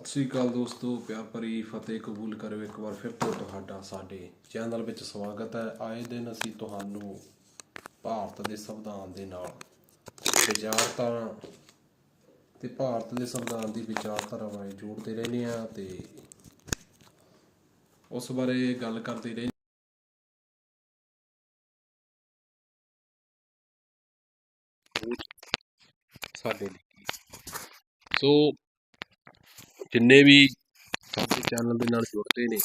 ਸਤਿ ਸ੍ਰੀ ਅਕਾਲ ਦੋਸਤੋ ਪਿਆਰ ਭਰੀ ਫਤਿਹ ਕਬੂਲ ਕਰੋ ਇੱਕ ਵਾਰ ਫਿਰ ਤੋਂ ਤੁਹਾਡਾ, ਸਾਡੇ ਚੈਨਲ ਵਿੱਚ ਸਵਾਗਤ ਹੈ। ਆਏ ਦਿਨ ਅਸੀਂ ਤੁਹਾਨੂੰ ਭਾਰਤ ਦੇ ਸੰਵਿਧਾਨ ਦੇ ਨਾਲ ਵਿਚਾਰਧਾਰਾ ਤੇ ਭਾਰਤ ਦੇ ਸੰਵਿਧਾਨ ਦੀ ਵਿਚਾਰਧਾਰਾ ਬਾਰੇ ਜੋੜਦੇ ਰਹਿੰਦੇ ਆ ਤੇ ਉਸ ਬਾਰੇ ਗੱਲ ਕਰਦੇ ਰਹਿੰਦੇ ਸਾਡੇ ਲਈ। ਸੋ ਜਿੰਨੇ ਵੀ ਸਾਡੇ ਚੈਨਲ ਦੇ ਨਾਲ ਜੁੜਦੇ ਨੇ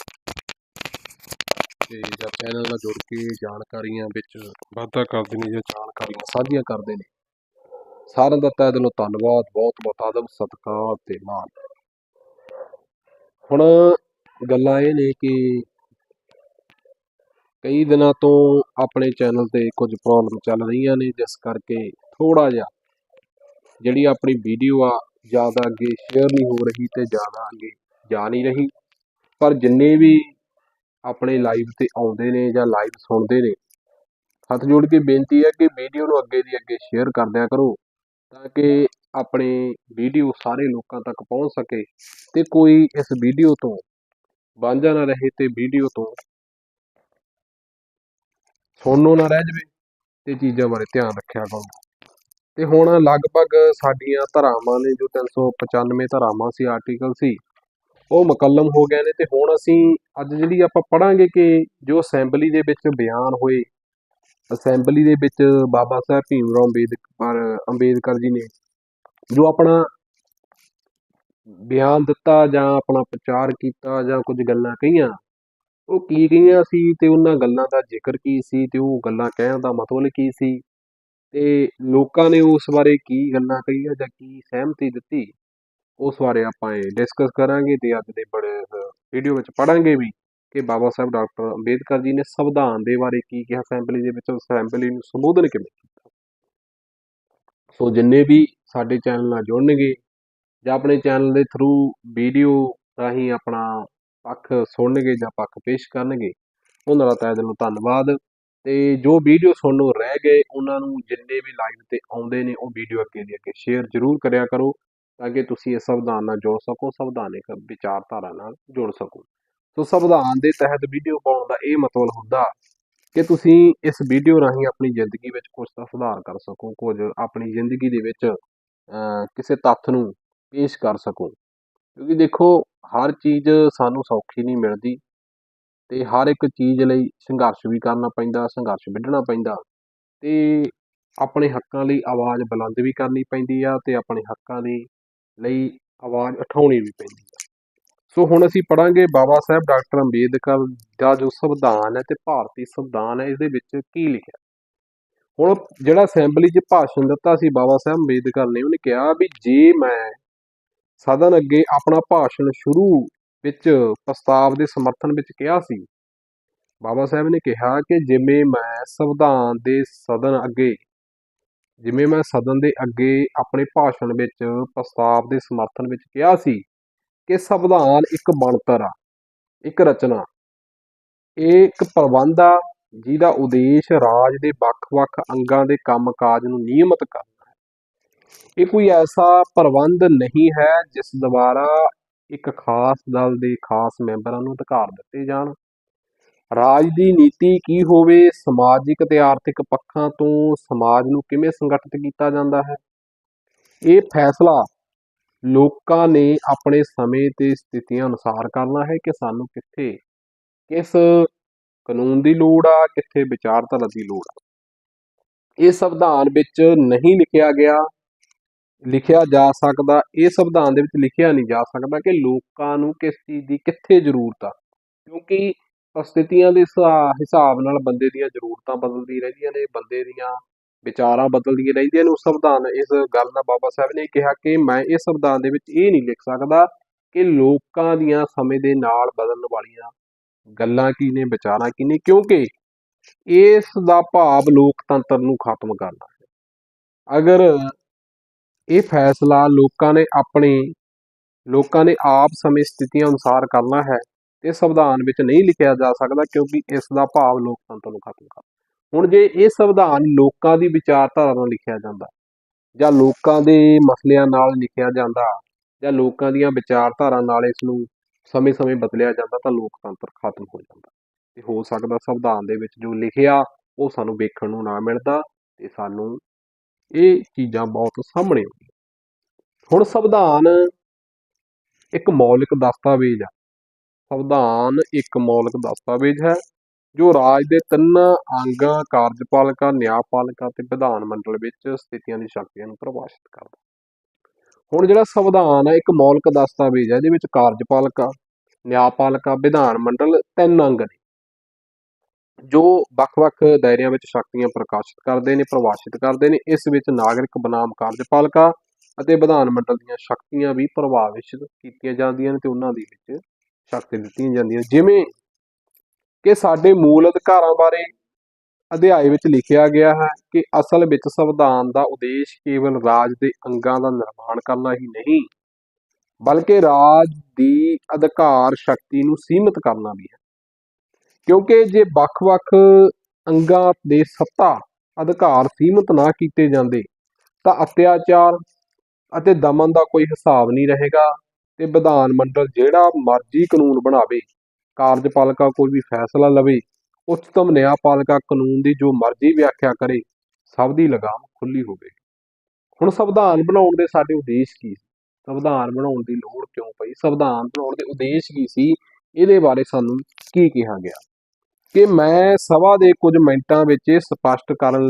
ਤੇ ਜਾਂ ਚੈਨਲ ਨਾਲ ਜੁੜ ਕੇ ਜਾਣਕਾਰੀਆਂ ਵਿੱਚ ਵਾਧਾ ਕਰਦੇ ਨੇ ਜਾਂ ਜਾਣਕਾਰੀਆਂ ਸਾਂਝੀਆਂ ਕਰਦੇ ਨੇ, ਸਾਰਿਆਂ ਦਾ ਤਹਿ ਦਿਲੋਂ ਧੰਨਵਾਦ, ਬਹੁਤ ਬਹੁਤ ਆਦਮ ਸਤਿਕਾਰ ਤੇ ਮਾਣ। ਹੁਣ ਗੱਲਾਂ ਇਹ ਨੇ ਕਿ ਕਈ ਦਿਨਾਂ ਤੋਂ ਆਪਣੇ ਚੈਨਲ ਤੇ ਕੁਝ ਪ੍ਰੋਬਲਮ ਚੱਲ ਰਹੀਆਂ ਨੇ, ਜਿਸ ਕਰਕੇ ਥੋੜਾ ਜਿਹਾ ਜਿਹੜੀ ਆਪਣੀ ਵੀਡੀਓ ਆ ਜ਼ਿਆਦਾ ਅੱਗੇ ਸ਼ੇਅਰ ਨਹੀਂ ਹੋ ਰਹੀ ਤੇ ਜ਼ਿਆਦਾ ਅੱਗੇ ਜਾ ਨਹੀਂ ਰਹੀ। ਪਰ ਜਿੰਨੇ ਵੀ ਆਪਣੇ ਲਾਈਵ ਤੇ ਆਉਂਦੇ ਨੇ ਜਾਂ ਲਾਈਵ ਸੁਣਦੇ ਨੇ, ਹੱਥ ਜੋੜ ਕੇ ਬੇਨਤੀ ਹੈ ਕਿ ਵੀਡੀਓ ਨੂੰ ਅੱਗੇ ਦੀ ਅੱਗੇ ਸ਼ੇਅਰ ਕਰਦਿਆ ਕਰੋ ਤਾਂ ਕਿ ਆਪਣੇ ਵੀਡੀਓ ਸਾਰੇ ਲੋਕਾਂ ਤੱਕ ਪਹੁੰਚ ਸਕੇ ਤੇ ਕੋਈ ਇਸ ਵੀਡੀਓ ਤੋਂ ਵਾਂਝਾ ਨਾ ਰਹੇ ਤੇ ਵੀਡੀਓ ਤੋਂ ਸੁਣਨੋਂ ਨਾ ਰਹਿ ਜਾਵੇ ਤੇ ਚੀਜ਼ਾਂ ਬਾਰੇ ਧਿਆਨ ਰੱਖਿਆ ਕਰੋ। ਤੇ ਹੁਣ ਲਗਭਗ ਸਾਡੀਆਂ ਧਾਰਾਵਾਂ ਨੇ, ਜੋ 395 ਧਾਰਾਵਾਂ ਸੀ ਆਰਟੀਕਲ ਸੀ, ਉਹ ਮੁਕੱਲਮ ਹੋ ਗਏ ਨੇ ਤੇ ਹੁਣ ਅਸੀਂ ਅੱਜ ਜਿਹੜੀ ਆਪਾਂ ਪੜਾਂਗੇ ਕਿ ਜੋ ਅਸੈਂਬਲੀ ਦੇ ਵਿੱਚ ਬਿਆਨ ਹੋਏ ਅਸੈਂਬਲੀ ਦੇ ਵਿੱਚ ਬਾਬਾ ਸਾਹਿਬ ਭੀਮ ਰਾਓ ਅੰਬੇਦਕਰ ਅੰਬੇਦਕਰ ਜੀ ਨੇ ਜੋ ਆਪਣਾ ਬਿਆਨ ਦਿੱਤਾ ਜਾਂ ਆਪਣਾ ਪ੍ਰਚਾਰ ਕੀਤਾ ਜਾਂ ਕੁਝ ਗੱਲਾਂ ਕਹੀਆਂ, ਉਹ ਕੀ ਕਹੀਆਂ ਸੀ ਤੇ ਉਹਨਾਂ ਗੱਲਾਂ ਦਾ ਜ਼ਿਕਰ ਕੀ ਸੀ ਤੇ ਉਹ ਗੱਲਾਂ ਕਹਿਣ ਦਾ ਮਤਲਬ ਕੀ ਸੀ? ਤੇ ਲੋਕਾਂ ਨੇ ਉਸ ਬਾਰੇ ਕੀ ਗੱਲਾਂ ਕਹੀਆਂ ਜਾਂ ਕੀ ਸਹਿਮਤੀ ਦਿੱਤੀ, ਉਸ ਬਾਰੇ ਆਪਾਂ ਇਹ ਡਿਸਕਸ ਕਰਾਂਗੇ ਅਤੇ ਅੱਜ ਦੇ ਬੜੇ ਵੀਡੀਓ ਵਿੱਚ ਪੜ੍ਹਾਂਗੇ ਵੀ ਕਿ ਬਾਬਾ ਸਾਹਿਬ ਡਾਕਟਰ ਅੰਬੇਦਕਰ ਜੀ ਨੇ ਸੰਵਿਧਾਨ ਦੇ ਬਾਰੇ ਕੀ ਕਿਹਾ ਅਸੈਂਬਲੀ ਦੇ ਵਿੱਚ ਅਸੈਂਬਲੀ ਨੂੰ ਸੰਬੋਧਨ ਕਿਵੇਂ ਕੀਤਾ। ਸੋ ਜਿੰਨੇ ਵੀ ਸਾਡੇ ਚੈਨਲ ਨਾਲ ਜੁੜਨਗੇ ਜਾਂ ਆਪਣੇ ਚੈਨਲ ਦੇ ਥਰੂ ਵੀਡੀਓ ਰਾਹੀਂ ਆਪਣਾ ਪੱਖ ਸੁਣਨਗੇ ਜਾਂ ਪੱਖ ਪੇਸ਼ ਕਰਨਗੇ, ਉਹਨਾਂ ਦਾ ਤਹਿ ਦਿਲੋਂ ਧੰਨਵਾਦ। ਤੇ ਜੋ ਵੀਡੀਓ ਸੁਣਨੋਂ ਰਹਿ ਗਏ, ਉਹਨਾਂ ਨੂੰ ਜਿੰਨੇ ਵੀ ਲਾਈਵ ਤੇ ਆਉਂਦੇ ਨੇ, ਉਹ ਵੀਡੀਓ ਅੱਗੇ ਦੀ ਅੱਗੇ ਸ਼ੇਅਰ ਜ਼ਰੂਰ ਕਰਿਆ ਕਰੋ, ਤਾਂ ਕਿ ਤੁਸੀਂ ਇਸ ਸੰਵਿਧਾਨ ਨਾਲ ਜੁੜ ਸਕੋ, ਸੰਵਿਧਾਨਿਕ ਵਿਚਾਰਧਾਰਾ ਨਾਲ ਜੁੜ ਸਕੋ। ਸੋ ਸੰਵਿਧਾਨ ਦੇ ਤਹਿਤ ਵੀਡੀਓ ਪਾਉਣ ਦਾ ਇਹ ਮਤਲਬ ਹੁੰਦਾ ਕਿ ਤੁਸੀਂ ਇਸ ਵੀਡੀਓ ਰਾਹੀਂ ਆਪਣੀ ਜ਼ਿੰਦਗੀ ਵਿੱਚ ਕੁਝ ਤਾਂ ਸੁਧਾਰ ਕਰ ਸਕੋ, ਕੁਝ ਆਪਣੀ ਜ਼ਿੰਦਗੀ ਦੇ ਵਿੱਚ ਕਿਸੇ ਤੱਥ ਨੂੰ ਪੇਸ਼ ਕਰ ਸਕੋ। ਕਿਉਂਕਿ ਦੇਖੋ, ਹਰ ਚੀਜ਼ ਸਾਨੂੰ ਸੌਖੀ ਨਹੀਂ ਮਿਲਦੀ। ਅਤੇ ਹਰ ਇੱਕ ਚੀਜ਼ ਲਈ ਸੰਘਰਸ਼ ਵੀ ਕਰਨਾ ਪੈਂਦਾ, ਸੰਘਰਸ਼ ਵਿੱਢਣਾ ਪੈਂਦਾ ਅਤੇ ਆਪਣੇ ਹੱਕਾਂ ਲਈ ਆਵਾਜ਼ ਬੁਲੰਦ ਵੀ ਕਰਨੀ ਪੈਂਦੀ ਆ ਅਤੇ ਆਪਣੇ ਹੱਕਾਂ ਦੇ ਲਈ ਆਵਾਜ਼ ਉਠਾਉਣੀ ਵੀ ਪੈਂਦੀ ਆ। ਸੋ ਹੁਣ ਅਸੀਂ ਪੜਾਂਗੇ ਬਾਬਾ ਸਾਹਿਬ ਡਾਕਟਰ ਅੰਬੇਦਕਰ ਦਾ ਜੋ ਸੰਵਿਧਾਨ ਹੈ ਅਤੇ ਭਾਰਤੀ ਸੰਵਿਧਾਨ ਹੈ ਇਸ ਦੇ ਵਿੱਚ ਕੀ ਲਿਖਿਆ। ਹੁਣ ਜਿਹੜਾ ਅਸੈਂਬਲੀ 'ਚ ਭਾਸ਼ਣ ਦਿੱਤਾ ਸੀ ਬਾਬਾ ਸਾਹਿਬ ਅੰਬੇਦਕਰ ਨੇ, ਉਹਨੇ ਕਿਹਾ ਵੀ ਜੇ ਮੈਂ ਸਦਨ ਅੱਗੇ ਆਪਣਾ ਭਾਸ਼ਣ ਸ਼ੁਰੂ ਵਿੱਚ ਪ੍ਰਸਤਾਵ ਦੇ ਸਮਰਥਨ ਵਿੱਚ ਕਿਹਾ ਸੀ। ਬਾਬਾ ਸਾਹਿਬ ਨੇ ਕਿਹਾ ਕਿ ਜਿਵੇਂ ਮੈਂ ਸੰਵਿਧਾਨ ਦੇ ਸਦਨ ਅੱਗੇ, ਜਿਵੇਂ ਮੈਂ ਸਦਨ ਦੇ ਅੱਗੇ ਆਪਣੇ ਭਾਸ਼ਣ ਵਿੱਚ ਪ੍ਰਸਤਾਵ ਦੇ ਸਮਰਥਨ ਵਿੱਚ ਕਿਹਾ ਸੀ ਕਿ ਸੰਵਿਧਾਨ ਇੱਕ ਬਣਤਰ ਆ, ਇੱਕ ਰਚਨਾ। ਇਹ ਇੱਕ ਪ੍ਰਬੰਧ ਆ, ਜਿਹਦਾ ਉਦੇਸ਼ ਰਾਜ ਦੇ ਵੱਖ-ਵੱਖ ਅੰਗਾਂ ਦੇ ਕੰਮਕਾਜ ਨੂੰ ਨਿਯਮਤ ਕਰਨਾ ਹੈ। ਇਹ ਕੋਈ ਐਸਾ ਪ੍ਰਬੰਧ ਨਹੀਂ ਹੈ ਜਿਸ ਦੁਆਰਾ ਇੱਕ ਖਾਸ ਦਲ ਦੇ ਖਾਸ ਮੈਂਬਰਾਂ ਨੂੰ ਅਧਿਕਾਰ ਦਿੱਤੇ ਜਾਣ। ਰਾਜ ਦੀ ਨੀਤੀ ਕੀ ਹੋਵੇ, ਸਮਾਜਿਕ ਤੇ ਆਰਥਿਕ ਪੱਖਾਂ ਤੋਂ ਸਮਾਜ ਨੂੰ ਕਿਵੇਂ ਸੰਗਠਿਤ ਕੀਤਾ ਜਾਂਦਾ ਹੈ? ਇਹ ਫੈਸਲਾ ਲੋਕਾਂ ਨੇ ਆਪਣੇ ਸਮੇਂ ਤੇ ਸਥਿਤੀਆਂ ਅਨੁਸਾਰ ਕਰਨਾ ਹੈ ਕਿ ਸਾਨੂੰ ਕਿੱਥੇ ਕਿਸ ਕਾਨੂੰਨ ਦੀ ਲੋੜ ਆ, ਕਿੱਥੇ ਵਿਚਾਰਧਾਰਾ ਦੀ ਲੋੜ ਆ। ਇਹ ਸੰਵਿਧਾਨ ਵਿੱਚ ਨਹੀਂ ਲਿਖਿਆ ਗਿਆ। ਲਿਖਿਆ ਜਾ ਸਕਦਾ, ਇਹ ਸੰਵਿਧਾਨ ਦੇ ਵਿੱਚ ਲਿਖਿਆ ਨਹੀਂ ਜਾ ਸਕਦਾ ਕਿ ਲੋਕਾਂ ਨੂੰ ਕਿਸ ਚੀਜ਼ ਦੀ ਕਿੱਥੇ ਜ਼ਰੂਰਤ ਆ। ਕਿਉਂਕਿ ਸਥਿਤੀਆਂ ਦੇ ਹਿਸਾ- ਹਿਸਾਬ ਨਾਲ ਬੰਦੇ ਦੀਆਂ ਜ਼ਰੂਰਤਾਂ ਬਦਲਦੀ ਰਹਿੰਦੀਆਂ ਨੇ, ਬੰਦੇ ਦੀਆਂ ਵਿਚਾਰਾਂ ਬਦਲਦੀਆਂ ਰਹਿੰਦੀਆਂ ਨੇ। ਉਹ ਸੰਵਿਧਾਨ ਇਸ ਗੱਲ ਨਾਲ ਬਾਬਾ ਸਾਹਿਬ ਨੇ ਕਿਹਾ ਕਿ ਮੈਂ ਇਸ ਸੰਵਿਧਾਨ ਦੇ ਵਿੱਚ ਇਹ ਨਹੀਂ ਲਿਖ ਸਕਦਾ ਕਿ ਲੋਕਾਂ ਦੀਆਂ ਸਮੇਂ ਦੇ ਨਾਲ ਬਦਲਣ ਵਾਲੀਆਂ ਗੱਲਾਂ ਕੀ ਨੇ, ਵਿਚਾਰਾਂ ਕੀ ਨੇ, ਕਿਉਂਕਿ ਇਸ ਦਾ ਭਾਵ ਲੋਕਤੰਤਰ ਨੂੰ ਖਤਮ ਕਰਨਾ ਹੈ। ਅਗਰ ਇਹ ਫੈਸਲਾ ਲੋਕਾਂ ਨੇ ਆਪਣੇ, ਲੋਕਾਂ ਨੇ ਆਪ ਸਮੇਂ ਸਥਿਤੀਆਂ ਅਨੁਸਾਰ ਕਰਨਾ ਹੈ ਇਹ ਸੰਵਿਧਾਨ ਵਿੱਚ ਨਹੀਂ ਲਿਖਿਆ ਜਾ ਸਕਦਾ ਕਿਉਂਕਿ ਇਸ ਦਾ ਭਾਵ ਲੋਕਤੰਤਰ ਨੂੰ ਖਤਮ ਕਰਨਾ ਹੁਣ ਜੇ ਇਹ ਸੰਵਿਧਾਨ ਲੋਕਾਂ ਦੀ ਵਿਚਾਰਧਾਰਾ ਨਾਲ ਲਿਖਿਆ ਜਾਂਦਾ ਜਾਂ ਲੋਕਾਂ ਦੇ ਮਸਲਿਆਂ ਨਾਲ ਲਿਖਿਆ ਜਾਂਦਾ ਜਾਂ ਲੋਕਾਂ ਦੀਆਂ ਵਿਚਾਰਧਾਰਾ ਨਾਲ ਇਸ ਨੂੰ ਸਮੇਂ-ਸਮੇਂ ਬਦਲਿਆ ਜਾਂਦਾ ਤਾਂ ਲੋਕਤੰਤਰ ਖਤਮ ਹੋ ਜਾਂਦਾ। ਤੇ ਹੋ ਸਕਦਾ ਸੰਵਿਧਾਨ ਦੇ ਵਿੱਚ ਜੋ ਲਿਖਿਆ ਉਹ ਸਾਨੂੰ ਵੇਖਣ ਨੂੰ ਨਾ ਮਿਲਦਾ ਤੇ ਸਾਨੂੰ ਇਹ ਚੀਜ਼ਾਂ ਬਹੁਤ ਸਾਹਮਣੇ ਆਉਂਦੀਆਂ। ਹੁਣ ਸੰਵਿਧਾਨ ਇੱਕ ਮੌਲਿਕ ਦਸਤਾਵੇਜ਼ ਆ। ਸੰਵਿਧਾਨ ਇੱਕ ਮੌਲਿਕ ਦਸਤਾਵੇਜ਼ ਹੈ, ਜੋ ਰਾਜ ਦੇ ਤਿੰਨ ਅੰਗਾਂ, ਕਾਰਜਪਾਲਿਕਾ, ਨਿਆਂਪਾਲਿਕਾ ਤੇ ਵਿਧਾਨ ਮੰਡਲ ਵਿੱਚ ਸਥਿਤੀਆਂ ਦੀ ਸ਼ਕਤੀਆਂ ਨੂੰ ਪਰਿਭਾਸ਼ਿਤ ਕਰਦਾ ਹੁਣ ਜਿਹੜਾ ਸੰਵਿਧਾਨ ਹੈ ਇੱਕ ਮੌਲਿਕ ਦਸਤਾਵੇਜ਼ ਹੈ ਜਿਹਦੇ ਵਿੱਚ ਕਾਰਜਪਾਲਿਕਾ, ਨਿਆਂਪਾਲਿਕਾ, ਵਿਧਾਨ ਮੰਡਲ ਤਿੰਨ ਅੰਗ ਨੇ। ਜੋ ਵੱਖ-ਵੱਖ ਦਾਇਰਿਆਂ ਵਿੱਚ ਸ਼ਕਤੀਆਂ ਪ੍ਰਕਾਸ਼ਿਤ ਕਰਦੇ ਨੇ ਪ੍ਰਭਾਸ਼ਿਤ ਕਰਦੇ ਨੇ, ਇਸ ਵਿੱਚ ਨਾਗਰਿਕ ਬਨਾਮ ਕਾਰਜਪਾਲਿਕਾ ਅਤੇ ਵਿਧਾਨ ਮੰਡਲ ਦੀਆਂ ਸ਼ਕਤੀਆਂ ਵੀ ਪ੍ਰਭਾਵਿਤ ਕੀਤੀਆਂ ਜਾਂਦੀਆਂ ਨੇ ਤੇ ਉਹਨਾਂ ਦੇ ਵਿੱਚ ਸ਼ਕਤੀ ਦਿੱਤੀਆਂ ਜਾਂਦੀਆਂ ਜਿਵੇਂ ਕਿ ਸਾਡੇ ਮੂਲ ਅਧਿਕਾਰਾਂ ਬਾਰੇ ਅਧਿਆਇ ਵਿੱਚ ਲਿਖਿਆ ਗਿਆ ਹੈ ਕਿ ਅਸਲ ਵਿੱਚ ਸੰਵਿਧਾਨ ਦਾ ਉਦੇਸ਼ ਕੇਵਲ ਰਾਜ ਦੇ ਅੰਗਾਂ ਦਾ ਨਿਰਮਾਣ ਕਰਨਾ ਹੀ ਨਹੀਂ, ਬਲਕਿ ਰਾਜ ਦੀ ਅਧਿਕਾਰ ਸ਼ਕਤੀ ਨੂੰ ਸੀਮਿਤ ਕਰਨਾ ਵੀ ਹੈ। ਕਿਉਂਕਿ ਜੇ ਵੱਖ-ਵੱਖ ਅੰਗਾਂ ਦੇ ਸੱਤਾ ਅਧਿਕਾਰ ਸੀਮਿਤ ਨਾ ਕੀਤੇ ਜਾਂਦੇ, ਤਾਂ ਅਤਿਆਚਾਰ ਅਤੇ ਦਮਨ ਦਾ ਕੋਈ ਹਿਸਾਬ ਨਹੀਂ ਰਹੇਗਾ ਤੇ ਵਿਧਾਨ ਮੰਡਲ ਜਿਹੜਾ ਮਰਜ਼ੀ ਕਾਨੂੰਨ ਬਣਾਵੇ, ਕਾਰਜਪਾਲਿਕਾ ਕੋਈ ਵੀ ਫੈਸਲਾ ਲਵੇ ਉੱਚਤਮ ਨਿਆਂਪਾਲਿਕਾ ਕਾਨੂੰਨ ਦੀ ਜੋ ਮਰਜ਼ੀ ਵਿਆਖਿਆ ਕਰੇ, ਸਭ ਦੀ ਲਗਾਮ ਖੁੱਲੀ ਹੋਵੇ। ਹੁਣ ਸੰਵਿਧਾਨ ਬਣਾਉਣ ਦੇ ਸਾਡੇ ਉਦੇਸ਼ ਕੀ ਸੀ? ਸੰਵਿਧਾਨ ਬਣਾਉਣ ਦੀ ਲੋੜ ਕਿਉਂ ਪਈ? ਸੰਵਿਧਾਨ ਬਣਾਉਣ ਦੇ ਉਦੇਸ਼ ਕੀ ਸੀ? ਇਹਦੇ ਬਾਰੇ ਸਾਨੂੰ ਕੀ ਕਿਹਾ ਗਿਆ? ਕਿ ਮੈਂ ਸਭਾ ਦੇ ਕੁਝ ਮਿੰਟਾਂ ਵਿੱਚ ਇਹ ਸਪਸ਼ਟ ਕਰਨ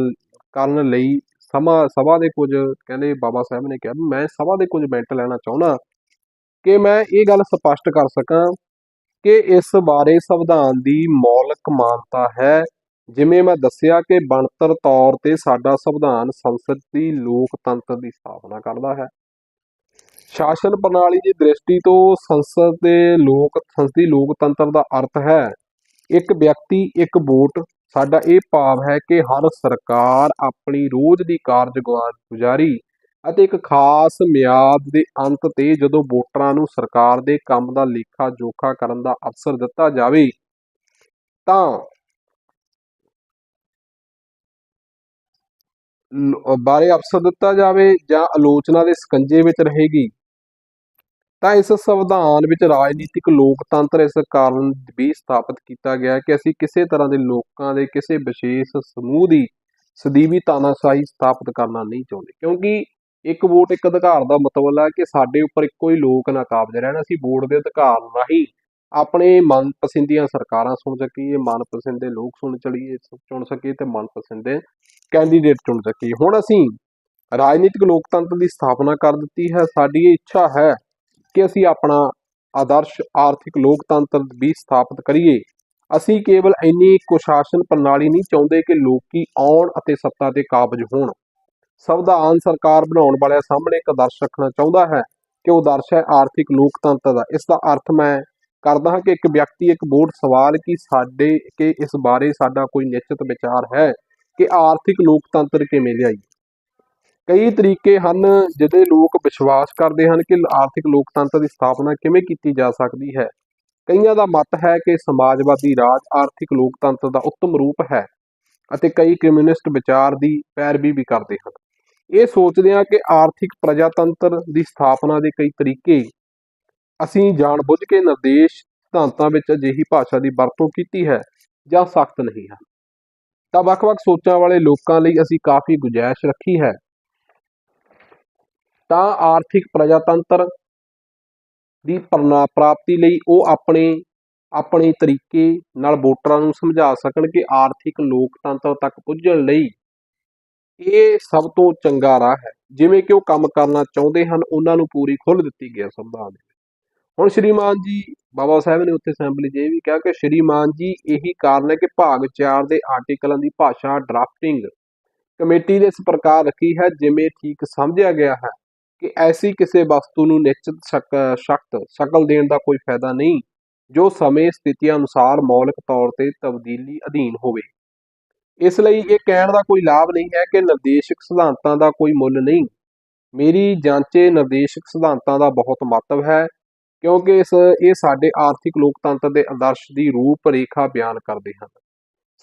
ਕਰਨ ਲਈ ਸਮਾਂ, ਸਭਾ ਦੇ ਕੁਝ ਕਹਿੰਦੇ ਬਾਬਾ ਸਾਹਿਬ ਨੇ ਕਿਹਾ ਮੈਂ ਸਭਾ ਦੇ ਕੁਝ ਮਿੰਟ ਲੈਣਾ ਚਾਹੁੰਦਾ ਕਿ ਮੈਂ ਇਹ ਗੱਲ ਸਪਸ਼ਟ ਕਰ ਸਕਾਂ ਕਿ ਇਸ ਬਾਰੇ ਸੰਵਿਧਾਨ ਦੀ ਮੌਲਿਕ ਮਾਨਤਾ ਹੈ। ਜਿਵੇਂ ਮੈਂ ਦੱਸਿਆ ਕਿ ਬਣਤਰ ਤੌਰ ਤੇ ਸਾਡਾ ਸੰਵਿਧਾਨ ਸੰਸਦ ਦੀ ਲੋਕਤੰਤਰ ਦੀ ਸਥਾਪਨਾ ਕਰਦਾ ਹੈ। ਸ਼ਾਸਨ ਪ੍ਰਣਾਲੀ ਦੀ ਦ੍ਰਿਸ਼ਟੀ ਤੋਂ ਸੰਸਦ ਦੇ ਲੋਕ, ਸੰਸਦੀ ਲੋਕਤੰਤਰ ਦਾ ਅਰਥ ਹੈ ਇੱਕ ਵਿਅਕਤੀ, ਇੱਕ ਵੋਟ, ਸਾਡਾ ਇਹ ਭਾਵ ਹੈ ਕਿ ਹਰ ਸਰਕਾਰ ਆਪਣੀ ਰੋਜ਼ ਦੀ ਕਾਰਜਗੁਜ਼ਾਰੀ ਅਤੇ ਇੱਕ ਖਾਸ ਮਿਆਦ ਦੇ ਅੰਤ ਤੇ ਜਦੋਂ ਵੋਟਰਾਂ ਨੂੰ ਸਰਕਾਰ ਦੇ ਕੰਮ ਦਾ ਲੇਖਾ ਜੋਖਾ ਕਰਨ ਦਾ ਅਵਸਰ ਦਿੱਤਾ ਜਾਵੇ, ਤਾਂ ਬਾਰੇ ਅਵਸਰ ਦਿੱਤਾ ਜਾਵੇ ਜਾਂ ਆਲੋਚਨਾ ਦੇ ਸਕੰਜੇ ਵਿੱਚ ਰਹੇਗੀ। ਤਾਂ ਇਸ ਸੰਵਿਧਾਨ ਵਿੱਚ ਰਾਜਨੀਤਿਕ ਲੋਕਤੰਤਰ ਇਸ ਕਾਰਨ ਵੀ ਸਥਾਪਿਤ ਕੀਤਾ ਗਿਆ ਕਿ ਅਸੀਂ ਕਿਸੇ ਤਰ੍ਹਾਂ ਦੇ ਲੋਕਾਂ ਦੇ ਕਿਸੇ ਵਿਸ਼ੇਸ਼ ਸਮੂਹ ਦੀ ਸਦੀਵੀ ਤਾਨਾਸ਼ਾਹੀ ਸਥਾਪਿਤ ਕਰਨਾ ਨਹੀਂ ਚਾਹੁੰਦੇ। ਕਿਉਂਕਿ ਇੱਕ ਵੋਟ ਇੱਕ ਅਧਿਕਾਰ ਦਾ ਮਤਲਬ ਹੈ ਕਿ ਸਾਡੇ ਉੱਪਰ ਇੱਕੋ ਹੀ ਲੋਕ ਨਾ ਕਾਬਜ ਰਹਿਣ। ਅਸੀਂ ਵੋਟ ਦੇ ਅਧਿਕਾਰ ਰਾਹੀਂ ਆਪਣੇ ਮਨਪਸੰਦੀਆਂ ਸਰਕਾਰਾਂ ਸੁਣ ਸਕੀਏ, ਮਨਪਸੰਦ ਲੋਕ ਸੁਣ ਚਲੀਏ, ਚੁਣ ਸਕੀਏ ਤੇ ਮਨਪਸੰਦ ਕੈਂਡੀਡੇਟ ਚੁਣ ਸਕੀਏ। ਹੁਣ ਅਸੀਂ ਰਾਜਨੀਤਿਕ ਲੋਕਤੰਤਰ ਦੀ ਸਥਾਪਨਾ ਕਰ ਦਿੱਤੀ ਹੈ। ਸਾਡੀ ਇੱਛਾ ਹੈ ਕਿ ਅਸੀਂ ਆਪਣਾ ਆਦਰਸ਼ ਆਰਥਿਕ ਲੋਕਤੰਤਰ ਵੀ ਸਥਾਪਿਤ ਕਰੀਏ। ਅਸੀਂ ਕੇਵਲ ਇੰਨੀ ਕੁਸ਼ਾਸਨ ਪ੍ਰਣਾਲੀ ਨਹੀਂ ਚਾਹੁੰਦੇ ਕਿ ਲੋਕੀ ਆਉਣ ਅਤੇ ਸੱਤਾ ਤੇ ਕਾਬਜ ਹੋਣ। ਸੰਵਿਧਾਨ ਸਰਕਾਰ ਬਣਾਉਣ ਵਾਲਿਆਂ ਸਾਹਮਣੇ ਇੱਕ ਆਦਰਸ਼ ਰੱਖਣਾ ਚਾਹੁੰਦਾ ਹੈ ਕਿ ਉਹ ਆਦਰਸ਼ ਹੈ ਆਰਥਿਕ ਲੋਕਤੰਤਰ ਦਾ। ਇਸ ਦਾ ਅਰਥ ਮੈਂ ਕਰਦਾ ਹਾਂ ਕਿ ਇੱਕ ਵਿਅਕਤੀ, ਇੱਕ ਬੋਰਡ ਸਵਾਲ ਕਿ ਸਾਡੇ, ਕਿ ਇਸ ਬਾਰੇ ਸਾਡਾ ਕੋਈ ਨਿਸ਼ਚਿਤ ਵਿਚਾਰ ਹੈ ਕਿ ਆਰਥਿਕ ਲੋਕਤੰਤਰ ਕਿਵੇਂ ਲਿਆਈਏ। ਕਈ ਤਰੀਕੇ ਹਨ ਜਿਹਦੇ ਲੋਕ ਵਿਸ਼ਵਾਸ ਕਰਦੇ ਹਨ ਕਿ ਆਰਥਿਕ ਲੋਕਤੰਤਰ ਦੀ ਸਥਾਪਨਾ ਕਿਵੇਂ ਕੀਤੀ ਜਾ ਸਕਦੀ ਹੈ। ਕਈਆਂ ਦਾ ਮਤ ਹੈ ਕਿ ਸਮਾਜਵਾਦੀ ਰਾਜ ਆਰਥਿਕ ਲੋਕਤੰਤਰ ਦਾ ਉੱਤਮ ਰੂਪ ਹੈ ਅਤੇ ਕਈ ਕਮਿਊਨਿਸਟ ਵਿਚਾਰ ਦੀ ਪੈਰਵੀ ਵੀ ਕਰਦੇ ਹਨ। ਇਹ ਸੋਚਦੇ ਹਾਂ ਕਿ ਆਰਥਿਕ ਪ੍ਰਜਾਤੰਤਰ ਦੀ ਸਥਾਪਨਾ ਦੇ ਕਈ ਤਰੀਕੇ ਅਸੀਂ ਜਾਣਬੁੱਝ ਕੇ ਨਿਰਦੇਸ਼ ਸਿਧਾਂਤਾਂ ਵਿੱਚ ਅਜਿਹੀ ਭਾਸ਼ਾ ਦੀ ਵਰਤੋਂ ਕੀਤੀ ਹੈ ਜਾਂ ਸਖਤ ਨਹੀਂ ਹੈ। ਤਾਂ ਵੱਖ-ਵੱਖ ਸੋਚਾਂ ਵਾਲੇ ਲੋਕਾਂ ਲਈ ਅਸੀਂ ਕਾਫੀ ਗੁੰਜਾਇਸ਼ ਰੱਖੀ ਹੈ। ਤਾਂ ਆਰਥਿਕ ਪ੍ਰਜਾਤੰਤਰ ਦੀ ਪ੍ਰਨਾ- ਪ੍ਰਾਪਤੀ ਲਈ ਉਹ ਆਪਣੇ ਆਪਣੇ ਤਰੀਕੇ ਨਾਲ ਵੋਟਰਾਂ ਨੂੰ ਸਮਝਾ ਸਕਣ ਕਿ ਆਰਥਿਕ ਲੋਕਤੰਤਰ ਤੱਕ ਪੁੱਜਣ ਲਈ ਇਹ ਸਭ ਤੋਂ ਚੰਗਾ ਰਾਹ ਹੈ। ਜਿਵੇਂ ਕਿ ਉਹ ਕੰਮ ਕਰਨਾ ਚਾਹੁੰਦੇ ਹਨ, ਉਹਨਾਂ ਨੂੰ ਪੂਰੀ ਖੁੱਲ੍ਹ ਦਿੱਤੀ ਗਈ ਹੈ ਸੰਵਿਧਾਨ ਦੇ ਵਿੱਚ। ਹੁਣ ਸ਼੍ਰੀਮਾਨ ਜੀ, ਬਾਬਾ ਸਾਹਿਬ ਨੇ ਉੱਥੇ ਅਸੈਂਬਲੀ 'ਚ ਇਹ ਵੀ ਕਿਹਾ ਕਿ ਸ਼੍ਰੀਮਾਨ ਜੀ, ਇਹੀ ਕਾਰਨ ਹੈ ਕਿ ਭਾਗ 4 ਦੇ ਆਰਟੀਕਲਾਂ ਦੀ ਭਾਸ਼ਾ ਡਰਾਫਟਿੰਗ ਕਮੇਟੀ ਦੇ ਇਸ ਪ੍ਰਕਾਰ ਰੱਖੀ ਹੈ, ਜਿਵੇਂ ਠੀਕ ਸਮਝਿਆ ਗਿਆ ਹੈ। ਕਿ ਐਸੀ ਕਿਸੇ ਵਸਤੂ ਨੂੰ ਨਿਸ਼ਚਿਤ ਸ਼ਕ, ਸ਼ਕਤ, ਸ਼ਕਲ ਦੇਣ ਦਾ ਕੋਈ ਫਾਇਦਾ ਨਹੀਂ, ਜੋ ਸਮੇਂ ਸਥਿਤੀਆਂ ਅਨੁਸਾਰ ਮੌਲਿਕ ਤੌਰ ਤੇ ਤਬਦੀਲੀ ਅਧੀਨ ਹੋਵੇ। ਇਸ ਲਈ ਇਹ ਕਹਿਣ ਦਾ ਕੋਈ ਲਾਭ ਨਹੀਂ ਹੈ ਕਿ ਨਿਰਦੇਸ਼ਕ ਸਿਧਾਂਤਾਂ ਦਾ ਕੋਈ ਮੁੱਲ ਨਹੀਂ। ਮੇਰੀ ਜਾਂਚੇ ਨਿਰਦੇਸ਼ਕ ਸਿਧਾਂਤਾਂ ਦਾ ਬਹੁਤ ਮਹੱਤਵ ਹੈ, ਕਿਉਂਕਿ ਇਸ, ਇਹ ਸਾਡੇ ਆਰਥਿਕ ਲੋਕਤੰਤਰ ਦੇ ਆਦਰਸ਼ ਦੀ ਰੂਪ ਰੇਖਾ ਬਿਆਨ ਕਰਦੇ ਹਨ।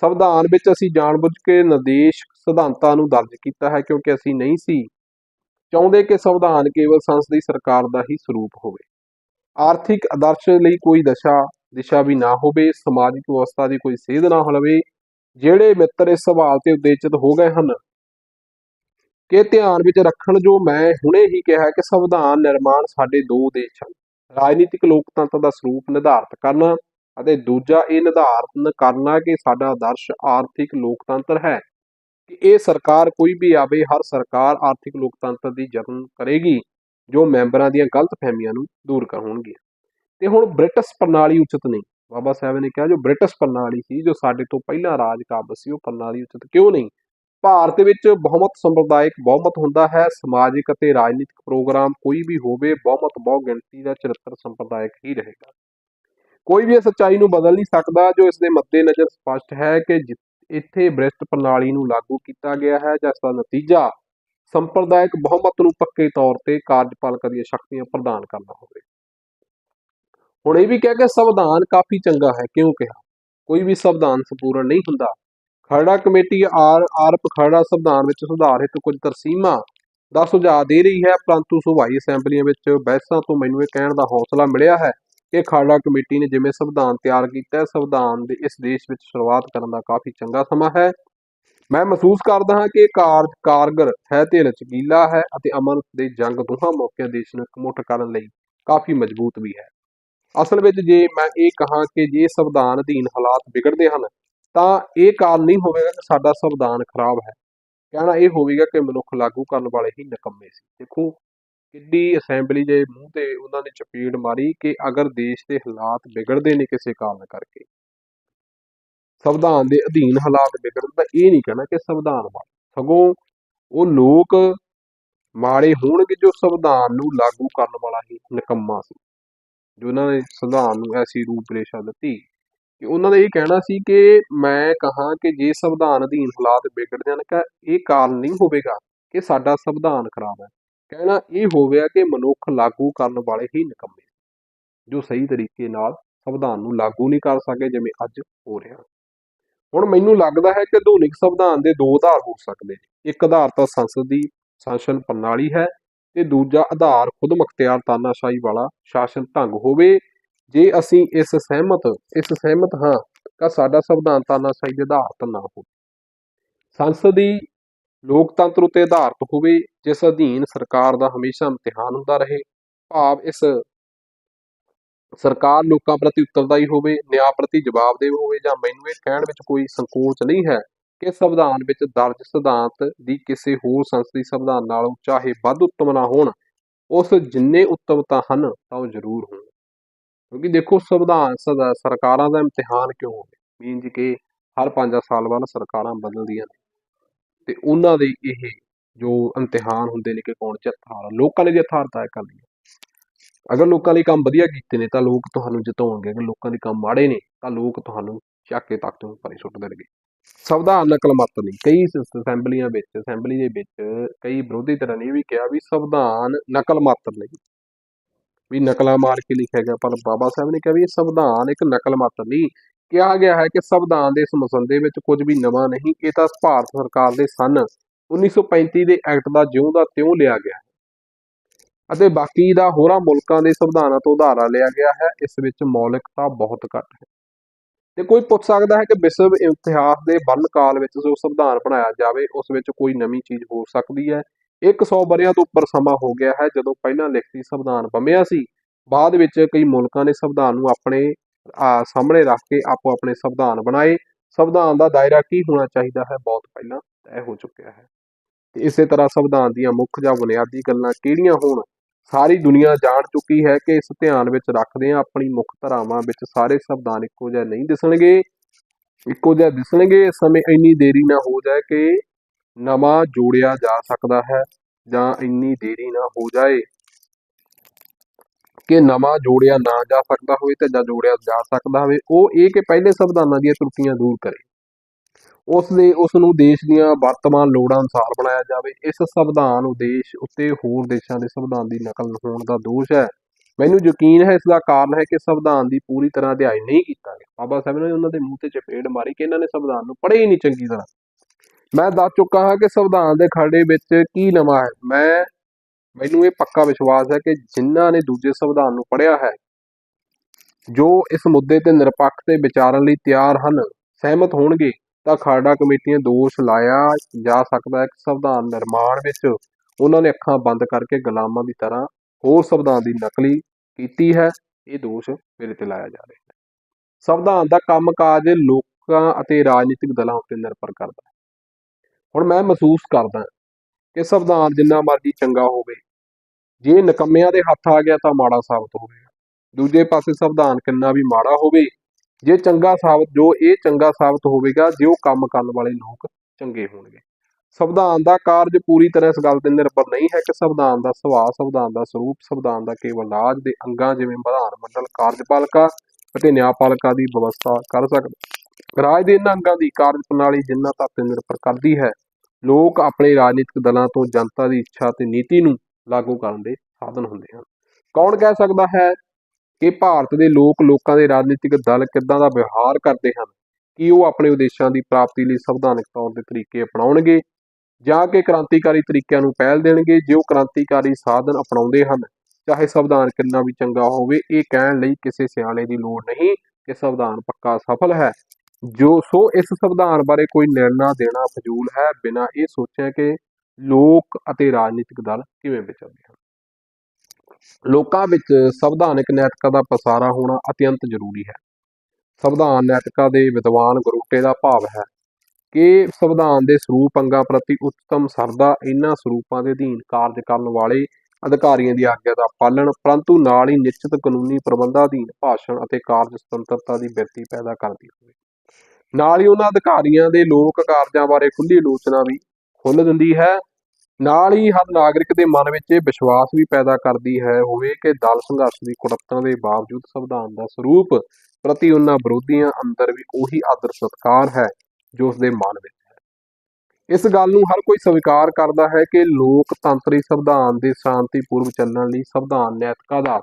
ਸੰਵਿਧਾਨ ਵਿੱਚ ਅਸੀਂ ਜਾਣਬੁੱਝ ਕੇ ਨਿਰਦੇਸ਼ਕ ਸਿਧਾਂਤਾਂ ਨੂੰ ਦਰਜ ਕੀਤਾ ਹੈ, ਕਿਉਂਕਿ ਅਸੀਂ ਨਹੀਂ ਸੀ ਚਾਹੁੰਦੇ ਕਿ ਸੰਵਿਧਾਨ ਕੇਵਲ ਸੰਸਦੀ ਸਰਕਾਰ ਦਾ ਹੀ ਸਰੂਪ ਹੋਵੇ। ਆਰਥਿਕ ਆਦਰਸ਼ ਲਈ ਕੋਈ ਦਸ਼ਾ, ਦਿਸ਼ਾ ਵੀ ਨਾ ਹੋਵੇ, ਸਮਾਜਿਕ ਵਿਵਸਥਾ ਦੀ ਕੋਈ ਸੇਧ ਨਾ ਹੋਵੇ ਜਿਹੜੇ ਮਿੱਤਰ ਇਸ ਸਵਾਲ ਤੇ ਉਦੇਸ਼ਿਤ ਹੋ ਗਏ ਹਨ। ਕਿ ਧਿਆਨ ਵਿੱਚ ਰੱਖਣ ਜੋ ਮੈਂ ਹੁਣੇ ਹੀ ਕਿਹਾ ਕਿ ਸੰਵਿਧਾਨ ਨਿਰਮਾਣ ਸਾਡੇ ਦੋ ਉਦੇਸ਼ ਹਨ, ਰਾਜਨੀਤਿਕ ਲੋਕਤੰਤਰ ਦਾ ਸਰੂਪ ਨਿਰਧਾਰਤ ਕਰਨਾ ਅਤੇ ਦੂਜਾ ਇਹ ਨਿਰਧਾਰਨ ਕਰਨਾ ਕਿ ਸਾਡਾ ਆਦਰਸ਼ ਆਰਥਿਕ ਲੋਕਤੰਤਰ ਹੈ। ਕਿ ਇਹ ਸਰਕਾਰ ਕੋਈ ਵੀ ਆਵੇ, ਹਰ ਸਰਕਾਰ ਆਰਥਿਕ ਲੋਕਤੰਤਰ ਦੀ ਯਤਨ ਕਰੇਗੀ, ਜੋ ਮੈਂਬਰਾਂ ਦੀਆਂ ਗਲਤ ਫਹਿਮੀਆਂ ਨੂੰ ਦੂਰ ਕਰਨਗੇ ਤੇ ਹੁਣ ਬ੍ਰਿਟਿਸ਼ ਪ੍ਰਣਾਲੀ ਉਚਿਤ ਨਹੀਂ। ਬਾਬਾ ਸਾਹਿਬ ਨੇ ਕਿਹਾ, ਜੋ ਬ੍ਰਿਟਿਸ਼ ਪ੍ਰਣਾਲੀ ਸੀ, ਜੋ ਸਾਡੇ ਤੋਂ ਪਹਿਲਾਂ ਰਾਜ ਕਾਬਜ ਸੀ, ਉਹ ਪ੍ਰਣਾਲੀ ਉਚਿਤ ਕਿਉਂ ਨਹੀਂ? ਭਾਰਤ ਵਿੱਚ ਬਹੁਮਤ ਸੰਪਰਦਾਇਕ ਬਹੁਮਤ ਹੁੰਦਾ ਹੈ, ਸਮਾਜਿਕ ਅਤੇ ਰਾਜਨੀਤਿਕ ਪ੍ਰੋਗਰਾਮ ਕੋਈ ਵੀ ਹੋਵੇ, ਬਹੁਮਤ ਬਹੁ ਗਿਣਤੀ ਦਾ ਚਰਿੱਤਰ ਸੰਪਰਦਾਇਕ ਹੀ ਰਹੇਗਾ। ਕੋਈ ਵੀ ਇਸ ਸੱਚਾਈ ਨੂੰ ਬਦਲ ਨਹੀਂ ਸਕਦਾ, ਜੋ ਇਸ ਦੇ ਮੱਦੇਨਜ਼ਰ ਸਪਸ਼ਟ ਹੈ ਕਿ ਜਿ- ਇੱਥੇ ਬ੍ਰਿਸ਼ਟ ਪ੍ਰਣਾਲੀ ਨੂੰ ਲਾਗੂ ਕੀਤਾ ਗਿਆ ਹੈ ਜਿਸ ਦਾ ਨਤੀਜਾ ਸੰਪਰਦਾਇਕ ਬਹੁਮਤ ਨੂੰ ਪੱਕੇ ਤੌਰ ਤੇ ਕਾਰਜਪਾਲਕ ਦੀਆਂ ਸ਼ਕਤੀਆਂ ਪ੍ਰਦਾਨ ਕਰਨਾ ਹੋਵੇ। ਹੁਣ ਇਹ ਵੀ ਕਹਿ ਕੇ ਸੰਵਿਧਾਨ ਕਾਫੀ ਚੰਗਾ ਹੈ, ਕਿਉਂ ਕਿਹਾ? ਕੋਈ ਵੀ ਸੰਵਿਧਾਨ ਸੰਪੂਰਨ ਨਹੀਂ ਹੁੰਦਾ। ਖਰੜਾ ਕਮੇਟੀ ਆਰ, ਆਰਪ ਖਰੜਾ ਸੰਵਿਧਾਨ ਵਿੱਚ ਸੁਧਾਰ ਹਿੱਤ ਕੁਝ ਤਰਸੀਮਾਂ ਦਾ ਸੁਝਾਅ ਦੇ ਰਹੀ ਹੈ, ਪਰੰਤੂ ਸੁਭਾਈ ਅਸੈਂਬਲੀਆਂ ਵਿੱਚ ਬਹਿਸਾਂ ਤੋਂ ਮੈਨੂੰ ਇਹ ਕਹਿਣ ਦਾ ਹੌਸਲਾ ਮਿਲਿਆ ਹੈ ਕਿ ਖਰੜਾ ਕਮੇਟੀ ਨੇ ਜਿਵੇਂ ਸੰਵਿਧਾਨ ਤਿਆਰ ਕੀਤਾ ਹੈ, ਸੰਵਿਧਾਨ ਦੇ ਇਸ ਦੇਸ਼ ਵਿੱਚ ਸ਼ੁਰੂਆਤ ਕਰਨ ਦਾ ਕਾਫੀ ਚੰਗਾ ਸਮਾਂ ਹੈ। ਮੈਂ ਮਹਿਸੂਸ ਕਰਦਾ ਹਾਂ ਕਿ ਇਹ ਕਾਰਜ ਕਾਰਗਰ ਹੈ ਤੇ ਲਚਕੀਲਾ ਹੈ ਅਤੇ ਅਮਨ ਦੇ ਜੰਗ ਦੋਹਾਂ ਮੌਕਿਆਂ ਦੇਸ਼ ਨੂੰ ਇਕਮੁੱਠ ਕਰਨ ਲਈ ਕਾਫੀ ਮਜ਼ਬੂਤ ਵੀ ਹੈ। ਅਸਲ ਵਿੱਚ ਜੇ ਮੈਂ ਇਹ ਕਹਾਂ ਕਿ ਜੇ ਸੰਵਿਧਾਨ ਅਧੀਨ ਹਾਲਾਤ ਵਿਗੜਦੇ ਹਨ, ਤਾਂ ਇਹ ਕਾਰਨ ਨਹੀਂ ਹੋਵੇਗਾ ਕਿ ਸਾਡਾ ਸੰਵਿਧਾਨ ਖਰਾਬ ਹੈ। ਕਹਿਣਾ ਇਹ ਹੋਵੇਗਾ ਕਿ ਮਨੁੱਖ ਲਾਗੂ ਕਰਨ ਵਾਲੇ ਹੀ ਨਕੰਮੇ ਸੀ। ਦੇਖੋ ਕਿੱਡੀ ਅਸੈਂਬਲੀ ਦੇ ਮੂੰਹ ਤੇ ਉਹਨਾਂ ਨੇ ਚਪੇੜ ਮਾਰੀ ਕਿ ਅਗਰ ਦੇਸ਼ ਦੇ ਹਾਲਾਤ ਵਿਗੜਦੇ ਨੇ ਕਿਸੇ ਕਾਰਨ ਕਰਕੇ। ਸੰਵਿਧਾਨ ਦੇ ਅਧੀਨ ਹਾਲਾਤ ਵਿਗੜਨ ਤਾਂ ਇਹ ਨਹੀਂ ਕਹਿਣਾ ਕਿ ਸੰਵਿਧਾਨ ਮਾੜਾ। ਸਗੋਂ ਉਹ ਲੋਕ ਮਾੜੇ ਹੋਣਗੇ ਜੋ ਸੰਵਿਧਾਨ ਨੂੰ ਲਾਗੂ ਕਰਨ ਵਾਲਾ ਹੀ ਨਿਕੰਮਾ ਸੀ। ਜੋ ਉਹਨਾਂ ਨੇ ਸੰਵਿਧਾਨ ਨੂੰ ਐਸੀ ਰੂਪਰੇਸ਼ਾ ਦਿੱਤੀ ਕਿ ਉਹਨਾਂ ਦਾ ਇਹ ਕਹਿਣਾ ਸੀ ਕਿ ਮੈਂ ਕਹਾਂ ਕਿ ਜੇ ਸੰਵਿਧਾਨ ਅਧੀਨ ਹਾਲਾਤ ਵਿਗੜ ਜਾਣ ਤਾਂ ਇਹ ਕਾਰਨ ਨਹੀਂ ਹੋਵੇਗਾ ਕਿ ਸਾਡਾ ਸੰਵਿਧਾਨ ਖਰਾਬ ਹੈ। ਕਹਿਣਾ ਇਹ ਹੋਵੇਗਾ ਕਿ ਮਨੁੱਖ ਲਾਗੂ ਕਰਨ ਵਾਲੇ ਹੀ ਨਿਕੰਮੇ ਜੋ ਸਹੀ ਤਰੀਕੇ ਨਾਲ ਸੰਵਿਧਾਨ ਨੂੰ ਲਾਗੂ ਨਹੀਂ ਕਰ ਸਕੇ ਜਿਵੇਂ ਅੱਜ ਹੋ ਰਿਹਾ। ਹੁਣ ਮੈਨੂੰ ਲੱਗਦਾ ਹੈ ਕਿ ਆਧੁਨਿਕ ਸੰਵਿਧਾਨ ਦੇ ਦੋ ਆਧਾਰ ਹੋ ਸਕਦੇ ਨੇ। ਇੱਕ ਆਧਾਰ ਤਾਂ ਸੰਸਦ ਦੀ ਸ਼ਾਸਨ ਪ੍ਰਣਾਲੀ ਹੈ ਤੇ ਦੂਜਾ ਆਧਾਰ ਖੁਦ ਮੁਖਤਿਆਰ ਤਾਨਾਸ਼ਾਹੀ ਵਾਲਾ ਸ਼ਾਸਨ ਢੰਗ ਹੋਵੇ। ਜੇ ਅਸੀਂ ਇਸ ਸਹਿਮਤ ਇਸ ਸਹਿਮਤ ਹਾਂ ਤਾਂ ਸਾਡਾ ਸੰਵਿਧਾਨ ਤਾਨਾਸ਼ਾਹੀ ਦੇ ਆਧਾਰ ਆਧਾਰਿਤ ਨਾ ਹੋਵੇ। ਸੰਸਦੀ ਲੋਕਤੰਤਰ ਉਤੇ ਆਧਾਰਿਤ ਹੋਵੇ, ਜਿਸ ਅਧੀਨ ਸਰਕਾਰ ਦਾ ਹਮੇਸ਼ਾ ਇਮਤਿਹਾਨ ਹੁੰਦਾ ਰਹੇ, ਭਾਵ ਇਸ ਸਰਕਾਰ ਲੋਕਾਂ ਪ੍ਰਤੀ ਉੱਤਰਦਾਈ ਹੋਵੇ, ਨਿਆਂ ਪ੍ਰਤੀ ਜਵਾਬਦੇਹ ਹੋਵੇ, ਜਾਂ ਮੈਨੂੰ ਇਹ ਕਹਿਣ ਵਿੱਚ ਕੋਈ ਸੰਕੋਚ ਨਹੀਂ ਹੈ ਕਿ ਸੰਵਿਧਾਨ ਵਿੱਚ ਦਰਜ ਸਿਧਾਂਤ ਦੀ ਕਿਸੇ ਹੋਰ ਸੰਸਦੀ ਸੰਵਿਧਾਨ ਨਾਲੋਂ ਚਾਹੇ ਵੱਧ ਉੱਤਮ ਨਾ ਹੋਣ, ਉਸ ਜਿੰਨੇ ਉੱਤਮਤਾ ਹਨ, ਤਾਂ ਉਹ ਜ਼ਰੂਰ ਹੋਣ। ਕਿਉਂਕਿ ਦੇਖੋ, ਸੰਵਿਧਾਨ ਸਦਾ ਸਰਕਾਰਾਂ ਦਾ ਇਮਤਿਹਾਨ ਕਿਉਂ ਹੋਵੇ? ਮੀਨਜ ਕਿ ਹਰ 5 ਸਾਲ ਬਾਅਦ ਸਰਕਾਰਾਂ ਬਦਲਦੀਆਂ ਨੇ। ਤੇ ਉਹਨਾਂ ਦੇ ਇਹ ਜੋ ਇਮਤਿਹਾਨ ਹੁੰਦੇ ਨੇ ਕਿ ਕੌਣ ਜਿੱਤਾਰ ਲੋਕਾਂ ਨੇ ਜਿੱਤਾਰ ਤੈਅ ਕਰਨੀ ਅਗਰ ਲੋਕਾਂ ਲਈ ਕੰਮ ਵਧੀਆ ਕੀਤੇ ਨੇ ਤਾਂ ਲੋਕ ਤੁਹਾਨੂੰ ਜਿਤਾਉਣਗੇ, ਅਗਰ ਲੋਕਾਂ ਦੇ ਕੰਮ ਮਾੜੇ ਨੇ ਤਾਂ ਲੋਕ ਤੁਹਾਨੂੰ ਚੱਕ ਕੇ ਤੱਕ ਤੋਂ ਪਰੇ ਸੁੱਟ ਦੇਣਗੇ। ਸੰਵਿਧਾਨ ਨਕਲ ਮਤ ਨਹੀਂ, ਕਈ ਅਸੈਂਬਲੀਆਂ ਵਿੱਚ ਅਸੈਂਬਲੀ ਦੇ ਵਿੱਚ ਕਈ ਵਿਰੋਧੀ ਧਿਰਾਂ ਨੇ ਇਹ ਵੀ ਕਿਹਾ ਵੀ ਸੰਵਿਧਾਨ ਨਕਲ ਮਾਤਰ ਨਹੀਂ। ਵੀ ਨਕਲਾਂ ਮਾਰ ਕੇ ਲਿਖਿਆ ਗਿਆ, ਪਰ ਬਾਬਾ ਸਾਹਿਬ ਨੇ ਕਿਹਾ ਵੀ ਇਹ ਸੰਵਿਧਾਨ ਇੱਕ ਨਕਲ ਮਾਤਰ ਨਹੀਂ। ਕਿਹਾ ਗਿਆ ਹੈ ਕਿ ਸੰਵਿਧਾਨ ਦੇ ਇਸ ਮਸੰਦੇ ਵਿੱਚ ਕੁਝ ਵੀ ਨਵਾਂ ਨਹੀਂ, ਇਹ ਤਾਂ ਭਾਰਤ ਸਰਕਾਰ ਦੇ ਸਨ 1935 ਦੇ ਐਕਟ ਦਾ ਜਿਉਂ ਦਾ ਤਿਉਂ ਲਿਆ ਗਿਆ ਹੈ। ਅਤੇ ਬਾਕੀ ਦਾ ਹੋਰਾਂ ਮੁਲਕਾਂ ਦੇ ਸੰਵਿਧਾਨਾਂ ਤੋਂ ਉਧਾਰਾ ਲਿਆ ਗਿਆ ਹੈ, ਇਸ ਵਿੱਚ ਮੌਲਿਕਤਾ ਬਹੁਤ ਘੱਟ ਹੈ। ਤੇ ਕੋਈ ਪੁੱਛ ਸਕਦਾ ਹੈ ਕਿ ਵਿਸ਼ਵ ਇਤਿਹਾਸ ਦੇ ਬੰਨ ਕਾਲ ਵਿੱਚ ਜੋ ਸੰਵਿਧਾਨ ਬਣਾਇਆ ਜਾਵੇ, ਉਸ ਵਿੱਚ ਕੋਈ ਨਵੀਂ ਚੀਜ਼ ਹੋ ਸਕਦੀ ਹੈ? 100 ਵਰ੍ਹਿਆਂ ਤੋਂ ਉੱਪਰ ਸਮਾਂ ਹੋ ਗਿਆ ਹੈ, ਜਦੋਂ ਪਹਿਲਾਂ ਲਿਖਤੀ ਸੰਵਿਧਾਨ ਬੰਮਿਆ ਸੀ। ਬਾਅਦ ਵਿੱਚ ਕਈ ਮੁਲਕਾਂ ਨੇ ਸੰਵਿਧਾਨ ਨੂੰ ਆਪਣੇ ਸਾਹਮਣੇ ਰੱਖ ਕੇ ਆਪੋ ਆਪਣੇ ਸੰਵਿਧਾਨ ਬਣਾਏ। ਸੰਵਿਧਾਨ ਦਾ ਦਾਇਰਾ ਕੀ ਹੋਣਾ ਚਾਹੀਦਾ ਹੈ? ਬਹੁਤ ਪਹਿਲਾਂ ਤੈਅ ਹੋ ਚੁੱਕਿਆ ਹੈ। ਤੇ ਇਸੇ ਤਰ੍ਹਾਂ ਸੰਵਿਧਾਨ ਦੀਆਂ ਮੁੱਖ ਜਾਂ ਬੁਨਿਆਦੀ ਗੱਲਾਂ ਕਿਹੜੀਆਂ ਹੋਣ? ਸਾਰੀ ਦੁਨੀਆ ਜਾਣ ਚੁੱਕੀ ਹੈ ਕਿ ਇਸ ਧਿਆਨ ਵਿੱਚ ਰੱਖਦੇ ਹਾਂ ਆਪਣੀ ਮੁੱਖ ਧਾਰਾਵਾਂ ਵਿੱਚ ਸਾਰੇ ਸੰਵਿਧਾਨ ਇੱਕੋ ਜਿਹੇ ਨਹੀਂ ਦਿਸਣਗੇ। ਇੱਕੋ ਜਿਹੇ ਦਿਸਣਗੇ ਇਸ ਸਮੇਂ ਇੰਨੀ ਦੇਰੀ ਨਾ ਹੋ ਜਾਏ ਕਿ ਨਵਾਂ ਜੋੜਿਆ ਜਾ ਸਕਦਾ ਹੈ ਜਾਂ ਇੰਨੀ ਦੇਰੀ ਨਾ ਹੋ ਜਾਏ। ਕਿ ਨਵਾਂ ਜੋੜਿਆ ਨਾ ਜਾ ਸਕਦਾ ਹੋਵੇ ਤੇ ਜਾਂ ਜੋੜਿਆ ਜਾ ਸਕਦਾ ਹੋਵੇ, ਉਹ ਇਹ ਕਿ ਪਹਿਲੇ ਸੰਵਿਧਾਨਾਂ ਦੀਆਂ ਤਰੁੱਟੀਆਂ ਦੂਰ ਕਰੇ। ਉਸ ਦੇ, ਉਸ ਨੂੰ ਦੇਸ਼ ਦੀਆਂ ਵਰਤਮਾਨ ਲੋੜਾਂ ਅਨੁਸਾਰ ਬਣਾਇਆ ਜਾਵੇ। ਇਸ ਸੰਵਿਧਾਨ ਉਦੇਸ਼ ਉੱਤੇ ਹੋਰ ਦੇਸ਼ਾਂ ਦੇ ਸੰਵਿਧਾਨ ਦੀ ਨਕਲ ਹੋਣ ਦਾ ਦੋਸ਼ ਹੈ। ਮੈਨੂੰ ਯਕੀਨ ਹੈ, ਇਸ ਦਾ ਕਾਰਨ ਹੈ ਕਿ ਸੰਵਿਧਾਨ ਦੀ ਪੂਰੀ ਤਰ੍ਹਾਂ ਅਧਿਆਇ ਨਹੀਂ ਕੀਤਾ ਗਿਆ। ਬਾਬਾ ਸਾਹਿਬ ਨੇ ਉਹਨਾਂ ਦੇ ਮੂੰਹ ਤੇ ਚਪੇੜ ਮਾਰੀ ਕਿ ਇਹਨਾਂ ਨੇ ਸੰਵਿਧਾਨ ਨੂੰ ਪੜ੍ਹਿਆ ਹੀ ਨਹੀਂ ਚੰਗੀ ਤਰ੍ਹਾਂ। ਮੈਂ ਦੱਸ ਚੁੱਕਾ ਹਾਂ ਕਿ ਸੰਵਿਧਾਨ ਦੇ ਖਰੜੇ ਵਿੱਚ ਕੀ ਨਵਾਂ ਹੈ। ਮੈਂ ਮੈਨੂੰ ਇਹ ਪੱਕਾ ਵਿਸ਼ਵਾਸ ਹੈ ਕਿ ਜਿਨ੍ਹਾਂ ਨੇ ਦੂਜੇ ਸੰਵਿਧਾਨ ਨੂੰ ਪੜ੍ਹਿਆ ਹੈ, ਜੋ ਇਸ ਮੁੱਦੇ ਤੇ ਨਿਰਪੱਖ ਤੇ ਵਿਚਾਰਨ ਲਈ ਤਿਆਰ ਹਨ, ਸਹਿਮਤ ਹੋਣਗੇ, ਤਾਂ ਖਾਲੜਾ ਕਮੇਟੀਆਂ ਦੋਸ਼ ਲਾਇਆ ਜਾ ਸਕਦਾ ਹੈ ਕਿ ਸੰਵਿਧਾਨ ਨਿਰਮਾਣ ਵਿੱਚ ਉਹਨਾਂ ਨੇ ਅੱਖਾਂ ਬੰਦ ਕਰਕੇ ਗੁਲਾਮਾਂ ਦੀ ਤਰ੍ਹਾਂ ਹੋਰ ਸੰਵਿਧਾਨ ਦੀ ਨਕਲੀ ਕੀਤੀ ਹੈ, ਇਹ ਦੋਸ਼ ਮੇਰੇ ਤੇ ਲਾਇਆ ਜਾ ਰਿਹਾ ਹੈ। ਸੰਵਿਧਾਨ ਦਾ ਕੰਮਕਾਜ ਲੋਕਾਂ ਅਤੇ ਰਾਜਨੀਤਿਕ ਦਲਾਂ ਉੱਤੇ ਨਿਰਭਰ ਕਰਦਾ ਹੈ। ਹੁਣ ਮੈਂ ਮਹਿਸੂਸ ਕਰਦਾ ਕਿ ਸੰਵਿਧਾਨ ਜਿੰਨਾ ਮਰਜ਼ੀ ਚੰਗਾ ਹੋਵੇ। ਜੇ ਨਕੰਮਿਆਂ ਦੇ ਹੱਥ ਆ ਗਿਆ ਤਾਂ ਮਾੜਾ ਸਾਬਤ ਹੋਵੇਗਾ ਦੂਜੇ ਪਾਸੇ ਸੰਵਿਧਾਨ ਕਿੰਨਾ ਵੀ ਮਾੜਾ ਹੋਵੇ, ਜੇ ਚੰਗਾ ਸਾਬਤ, ਜੋ ਇਹ ਚੰਗਾ ਸਾਬਤ ਹੋਵੇਗਾ, ਜੇ ਉਹ ਕੰਮ ਕਰਨ ਵਾਲੇ ਲੋਕ ਚੰਗੇ ਹੋਣਗੇ। ਸੰਵਿਧਾਨ ਦਾ ਕਾਰਜ ਪੂਰੀ ਤਰ੍ਹਾਂ ਇਸ ਗੱਲ ਤੇ ਨਿਰਭਰ ਨਹੀਂ ਹੈ ਕਿ ਸੰਵਿਧਾਨ ਦਾ ਸੁਭਾਅ, ਸੰਵਿਧਾਨ ਦਾ ਸਰੂਪ, ਸੰਵਿਧਾਨ ਦਾ ਕੇਵਲ ਰਾਜ ਦੇ ਅੰਗਾਂ ਜਿਵੇਂ ਵਿਧਾਨ ਮੰਡਲ, ਕਾਰਜਪਾਲਿਕਾ ਅਤੇ ਨਿਆਂਪਾਲਿਕਾ ਦੀ ਵਿਵਸਥਾ ਕਰ ਸਕਦਾ। ਰਾਜ ਦੇ ਇਹਨਾਂ ਅੰਗਾਂ ਦੀ ਕਾਰਜ ਪ੍ਰਣਾਲੀ ਜਿੰਨਾ ਤੱਕ ਤੇ ਨਿਰਭਰ ਕਰਦੀ ਹੈ ਲੋਕ ਆਪਣੇ ਰਾਜਨੀਤਿਕ ਦਲਾਂ ਤੋਂ ਜਨਤਾ ਦੀ ਇੱਛਾ ਤੇ ਨੀਤੀ ਨੂੰ ਲਾਗੂ ਕਰਨ ਦੇ ਸਾਧਨ ਹੁੰਦੇ ਹਨ। ਕੌਣ ਕਹਿ ਸਕਦਾ ਹੈ ਕਿ ਭਾਰਤ ਦੇ ਲੋਕ ਲੋਕਾਂ ਦੇ ਰਾਜਨੀਤਿਕ ਦਲ ਕਿੱਦਾਂ ਦਾ ਵਿਵਹਾਰ ਕਰਦੇ ਹਨ? ਕਿ ਉਹ ਆਪਣੇ ਉਦੇਸ਼ਾਂ ਦੀ ਪ੍ਰਾਪਤੀ ਲਈ ਸੰਵਿਧਾਨਕ ਤੌਰ ਦੇ ਤਰੀਕੇ ਅਪਣਾਉਣਗੇ? ਜਾਂ ਕਿ ਕ੍ਰਾਂਤੀਕਾਰੀ ਤਰੀਕਿਆਂ ਨੂੰ ਪਹਿਲ ਦੇਣਗੇ ਜੇ ਉਹ ਕ੍ਰਾਂਤੀਕਾਰੀ ਸਾਧਨ ਅਪਣਾਉਂਦੇ ਹਨ? ਚਾਹੇ ਸੰਵਿਧਾਨ ਕਿੰਨਾ ਵੀ ਚੰਗਾ ਹੋਵੇ, ਇਹ ਕਹਿਣ ਲਈ ਕਿਸੇ ਸਿਆਣੇ ਦੀ ਲੋੜ ਨਹੀਂ ਕਿ ਸੰਵਿਧਾਨ ਪੱਕਾ ਸਫਲ ਹੈ। ਜੋ, ਸੋ ਇਸ ਸੰਵਿਧਾਨ ਬਾਰੇ ਕੋਈ ਨਿਰਣਾ ਦੇਣਾ ਫਜ਼ੂਲ ਹੈ ਬਿਨਾਂ ਇਹ ਸੋਚਿਆ ਕਿ ਲੋਕ ਅਤੇ ਰਾਜਨੀਤਿਕ ਦਲ ਕਿਵੇਂ ਵਿਚਰਦੇ ਹਨ? ਲੋਕਾਂ ਵਿੱਚ ਸੰਵਿਧਾਨਕ ਨੈਤਿਕਤਾ ਦਾ ਪਸਾਰਾ ਹੋਣਾ ਅਤਿਅੰਤ ਜ਼ਰੂਰੀ ਹੈ। ਸੰਵਿਧਾਨ ਨੈਤਿਕਤਾ ਦੇ ਵਿਦਵਾਨ ਗਰੂਟੇ ਦਾ ਭਾਵ ਹੈ ਕਿ ਸੰਵਿਧਾਨ ਦੇ ਸਰੂਪ ਅੰਗਾਂ ਪ੍ਰਤੀ ਉੱਤਮ ਸਰਦਾ ਇਹਨਾਂ ਸਰੂਪਾਂ ਦੇ ਅਧੀਨ ਕਾਰਜ ਕਰਨ ਵਾਲੇ ਅਧਿਕਾਰੀਆਂ ਦੀ ਆਗਿਆ ਦਾ ਪਾਲਣ, ਪਰੰਤੂ ਨਾਲ ਹੀ ਨਿਸ਼ਚਿਤ ਕਾਨੂੰਨੀ ਪ੍ਰਬੰਧਾਂ ਅਧੀਨ ਭਾਸ਼ਣ ਅਤੇ ਕਾਰਜ ਸੁਤੰਤਰਤਾ ਦੀ ਬਿਰਤੀ ਪੈਦਾ ਕਰਦੀ ਹੋਵੇ। ਨਾਲ ਹੀ ਉਹਨਾਂ ਅਧਿਕਾਰੀਆਂ ਦੇ ਲੋਕ ਕਾਰਜਾਂ ਬਾਰੇ ਖੁੱਲੀ ਆਲੋਚਨਾ ਵੀ ਖੁੱਲ ਦਿੰਦੀ ਹੈ। ਨਾਲ ਹੀ ਹਰ ਨਾਗਰਿਕ ਦੇ ਮਨ ਵਿੱਚ ਇਹ ਵਿਸ਼ਵਾਸ ਵੀ ਪੈਦਾ ਕਰਦੀ ਹੈ ਹੋਵੇ ਕਿ ਦਲ ਸੰਘਰਸ਼ ਦੀ ਕੁੜੱਤਾਂ ਦੇ ਬਾਵਜੂਦ ਸੰਵਿਧਾਨ ਦਾ ਸਰੂਪ ਪ੍ਰਤੀ ਉਹਨਾਂ ਵਿਰੋਧੀਆਂ ਅੰਦਰ ਵੀ ਉਹੀ ਆਦਰ ਸਤਕਾਰ ਹੈ ਜੋ ਉਸ ਦੇ ਮਨ ਵਿੱਚ ਹੈ। ਇਸ ਗੱਲ ਨੂੰ ਹਰ ਕੋਈ ਸਵੀਕਾਰ ਕਰਦਾ ਹੈ ਕਿ ਲੋਕਤੰਤਰੀ ਸੰਵਿਧਾਨ ਦੇ ਸ਼ਾਂਤੀਪੂਰਵ ਚੱਲਣ ਲਈ ਸੰਵਿਧਾਨ ਨੈਤਿਕਤਾ ਦਾ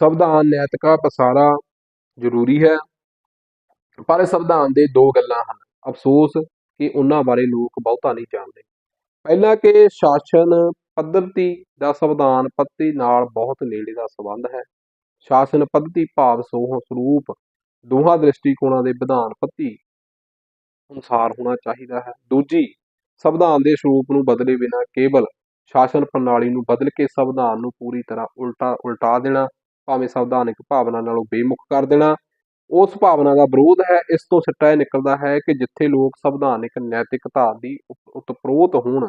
ਸੰਵਿਧਾਨ ਨੈਤਿਕਾ ਪਸਾਰਾ ਜ਼ਰੂਰੀ ਹੈ। ਪਰ ਸੰਵਿਧਾਨ ਦੇ ਦੋ ਗੱਲਾਂ ਹਨ। ਅਫਸੋਸ ਕਿ ਉਹਨਾਂ ਬਾਰੇ ਲੋਕ ਬਹੁਤਾ ਨਹੀਂ ਜਾਣਦੇ। ਪਹਿਲਾ ਕਿ ਸ਼ਾਸਨ ਪੱਧਤੀ ਦਾ ਸੰਵਿਧਾਨ ਪੱਤੀ ਨਾਲ ਬਹੁਤ ਨੇੜੇ ਦਾ ਸੰਬੰਧ ਹੈ। ਸ਼ਾਸਨ ਪੱਧਤੀ ਭਾਵ ਸੋਹ ਸਰੂਪ ਦੋਹਾਂ ਦ੍ਰਿਸ਼ਟੀਕੋਣਾਂ ਦੇ ਵਿਧਾਨ ਪੱਤੀ ਅਨੁਸਾਰ ਹੋਣਾ ਚਾਹੀਦਾ ਹੈ। ਦੂਜੀ, ਸੰਵਿਧਾਨ ਦੇ ਸਰੂਪ ਨੂੰ ਬਦਲੇ ਬਿਨਾਂ ਕੇਵਲ ਸ਼ਾਸਨ ਪ੍ਰਣਾਲੀ ਨੂੰ ਬਦਲ ਕੇ ਸੰਵਿਧਾਨ ਨੂੰ ਪੂਰੀ ਤਰ੍ਹਾਂ ਉਲਟਾ ਉਲਟਾ ਦੇਣਾ ਭਾਵੇਂ ਸੰਵਿਧਾਨਿਕ ਭਾਵਨਾ ਨਾਲੋਂ ਬੇਮੁਖ ਕਰ ਦੇਣਾ। ਉਸ ਭਾਵਨਾ ਦਾ ਵਿਰੋਧ ਹੈ, ਇਸ ਤੋਂ ਸਿੱਟਾ ਇਹ ਨਿਕਲਦਾ ਹੈ ਕਿ ਜਿੱਥੇ ਲੋਕ ਸੰਵਿਧਾਨਿਕ ਨੈਤਿਕਤਾ ਦੀ ਉਪ- ਉਤਪ੍ਰੋਤ ਹੋਣ,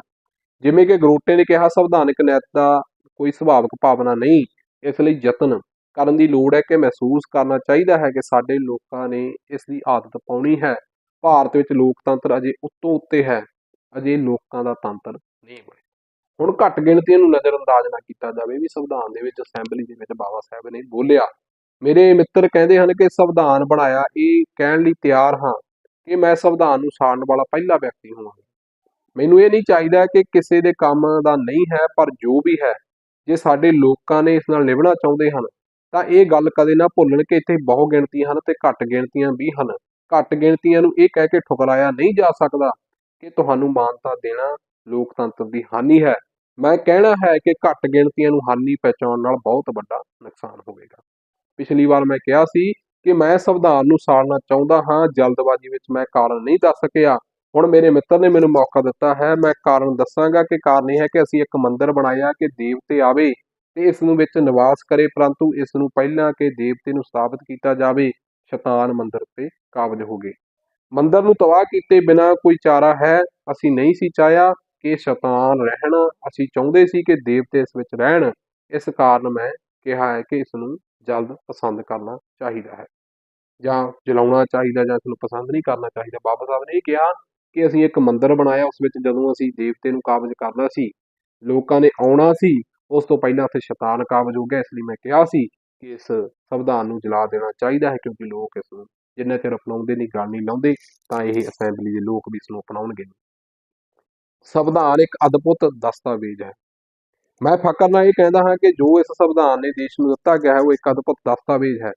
ਜਿਵੇਂ ਕਿ ਗਰੋਟੇ ਨੇ ਕਿਹਾ, ਸੰਵਿਧਾਨਿਕ ਨੈਤਿਕਤਾ ਕੋਈ ਸੁਭਾਵਿਕ ਭਾਵਨਾ ਨਹੀਂ, ਇਸ ਲਈ ਯਤਨ ਕਰਨ ਦੀ ਲੋੜ ਹੈ ਕਿ ਮਹਿਸੂਸ ਕਰਨਾ ਚਾਹੀਦਾ ਹੈ ਕਿ ਸਾਡੇ ਲੋਕਾਂ ਨੇ ਇਸ ਦੀ ਆਦਤ ਪਾਉਣੀ ਹੈ। ਭਾਰਤ ਵਿੱਚ ਲੋਕਤੰਤਰ ਅਜੇ ਉੱਤੋਂ ਉੱਤੇ ਹੈ, ਅਜੇ ਲੋਕਾਂ ਦਾ ਤੰਤਰ ਨਹੀਂ ਬਣਿਆ ਹੁਣ ਘੱਟ ਗਿਣਤੀਆਂ ਨੂੰ ਨਜ਼ਰਅੰਦਾਜ਼ ਨਾ ਕੀਤਾ ਜਾਵੇ ਵੀ ਸੰਵਿਧਾਨ ਦੇ ਵਿੱਚ ਅਸੈਂਬਲੀ ਦੇ ਵਿੱਚ ਬਾਬਾ ਸਾਹਿਬ ਨੇ ਬੋਲਿਆ। ਮੇਰੇ ਮਿੱਤਰ ਕਹਿੰਦੇ ਹਨ ਕਿ ਸੰਵਿਧਾਨ ਬਣਾਇਆ, ਇਹ ਕਹਿਣ ਲਈ ਤਿਆਰ ਹਾਂ ਕਿ ਮੈਂ ਸੰਵਿਧਾਨ ਨੂੰ ਸਾੜਨ ਵਾਲਾ ਪਹਿਲਾ ਵਿਅਕਤੀ ਹੋਵਾਂਗਾ। ਮੈਨੂੰ ਇਹ ਨਹੀਂ ਚਾਹੀਦਾ ਕਿ ਕਿਸੇ ਦੇ ਕੰਮ ਦਾ ਨਹੀਂ ਹੈ, ਪਰ ਜੋ ਵੀ ਹੈ, ਜੇ ਸਾਡੇ ਲੋਕਾਂ ਨੇ ਇਸ ਨਾਲ ਨਿਭਣਾ ਚਾਹੁੰਦੇ ਹਨ, ਤਾਂ ਇਹ ਗੱਲ ਕਦੇ ਨਾ ਭੁੱਲਣ ਕਿ ਇੱਥੇ ਬਹੁ ਗਿਣਤੀਆਂ ਹਨ ਤੇ ਘੱਟ ਗਿਣਤੀਆਂ ਵੀ ਹਨ। ਘੱਟ ਗਿਣਤੀਆਂ ਨੂੰ ਇਹ ਕਹਿ ਕੇ ਠੁਕਰਾਇਆ ਨਹੀਂ ਜਾ ਸਕਦਾ ਕਿ ਤੁਹਾਨੂੰ ਮਾਨਤਾ ਦੇਣਾ ਲੋਕਤੰਤਰ ਦੀ ਹਾਨੀ ਹੈ। ਮੈਂ ਕਹਿਣਾ ਹੈ ਕਿ ਘੱਟ ਗਿਣਤੀਆਂ ਨੂੰ ਹਾਨੀ ਪਹੁੰਚਾਉਣ ਨਾਲ ਬਹੁਤ ਵੱਡਾ ਨੁਕਸਾਨ ਹੋਵੇਗਾ। ਪਿਛਲੀ ਵਾਰ ਮੈਂ ਕਿਹਾ ਸੀ ਕਿ ਮੈਂ ਸੰਵਿਧਾਨ ਨੂੰ ਸਾੜਨਾ ਚਾਹੁੰਦਾ ਹਾਂ, ਜਲਦਬਾਜ਼ੀ ਵਿੱਚ ਮੈਂ ਕਾਰਨ ਨਹੀਂ ਦੱਸ ਸਕਿਆ। ਹੁਣ ਮੇਰੇ ਮਿੱਤਰ ਨੇ ਮੈਨੂੰ ਮੌਕਾ ਦਿੱਤਾ ਹੈ। ਮੈਂ ਕਾਰਨ ਦੱਸਾਂਗਾ ਕਿ ਕਾਰਨ ਇਹ ਹੈ ਕਿ ਅਸੀਂ ਇੱਕ ਮੰਦਿਰ ਬਣਾਇਆ ਕਿ ਦੇਵਤੇ ਆਵੇ ਤੇ ਇਸ ਨੂੰ ਵਿੱਚ ਨਿਵਾਸ ਕਰੇ, ਪਰੰਤੂ ਇਸ ਨੂੰ ਪਹਿਲਾਂ ਕਿ ਦੇਵਤੇ ਨੂੰ ਸਥਾਪਿਤ ਕੀਤਾ ਜਾਵੇ, ਸ਼ੈਤਾਨ ਮੰਦਿਰ ਤੇ ਕਾਬਜ ਹੋ ਗਏ। ਮੰਦਿਰ ਨੂੰ ਤਬਾਹ ਕੀਤੇ ਬਿਨਾ ਕੋਈ ਚਾਰਾ ਹੈ, ਅਸੀਂ ਨਹੀਂ ਸੀ ਚਾਹਿਆ। ਕਿ ਸ਼ੈਤਾਨ ਰਹਿਣਾ। ਅਸੀਂ ਚਾਹੁੰਦੇ ਸੀ ਕਿ ਦੇਵਤੇ ਇਸ ਵਿੱਚ ਰਹਿਣ। ਇਸ ਕਾਰਨ ਮੈਂ ਕਿਹਾ ਹੈ ਕਿ ਇਸ ਨੂੰ ਜਲਦ ਪਸੰਦ ਕਰਨਾ ਚਾਹੀਦਾ ਹੈ। ਜਾਂ ਜਲਾਉਣਾ ਚਾਹੀਦਾ ਜਾਂ ਇਸ ਨੂੰ ਪਸੰਦ ਨਹੀਂ ਕਰਨਾ ਚਾਹੀਦਾ। ਬਾਬਾ ਸਾਹਿਬ ਨੇ ਇਹ ਕਿਹਾ ਕਿ ਅਸੀਂ ਇੱਕ ਮੰਦਿਰ ਬਣਾਇਆ। ਉਸ ਵਿੱਚ ਜਦੋਂ ਅਸੀਂ ਦੇਵਤੇ ਨੂੰ ਕਾਬਜ ਕਰਨਾ ਸੀ, ਲੋਕਾਂ ਨੇ ਆਉਣਾ ਸੀ, ਉਸ ਤੋਂ ਪਹਿਲਾਂ ਉੱਥੇ ਸ਼ੈਤਾਨ ਕਾਬਜ ਹੋ ਗਿਆ। ਇਸ ਲਈ ਮੈਂ ਕਿਹਾ ਸੀ ਕਿ ਇਸ ਸੰਵਿਧਾਨ ਨੂੰ ਜਲਾ ਦੇਣਾ ਚਾਹੀਦਾ ਹੈ ਕਿਉਂਕਿ ਲੋਕ ਇਸ ਨੂੰ ਜਿੰਨਾ ਚਿਰ ਅਪਣਾਉਂਦੇ ਨਹੀਂ, ਗੱਲ ਨਹੀਂ ਲਾਉਂਦੇ, ਤਾਂ ਇਹ ਅਸੈਂਬਲੀ ਦੇ ਲੋਕ ਵੀ ਇਸ ਨੂੰ ਅਪਣਾਉਣਗੇ। ਸੰਵਿਧਾਨ ਇੱਕ ਅਦਭੁਤ ਦਸਤਾਵੇਜ਼ ਹੈ। ਮੈਂ ਫਕਰ ਨਾਲ ਇਹ ਕਹਿੰਦਾ ਹਾਂ ਕਿ ਜੋ ਇਸ ਸੰਵਿਧਾਨ ਨੇ ਦੇਸ਼ ਨੂੰ ਦਿੱਤਾ ਗਿਆ ਹੈ, ਉਹ ਇੱਕ ਅਦਭੁਤ ਦਸਤਾਵੇਜ਼ ਹੈ।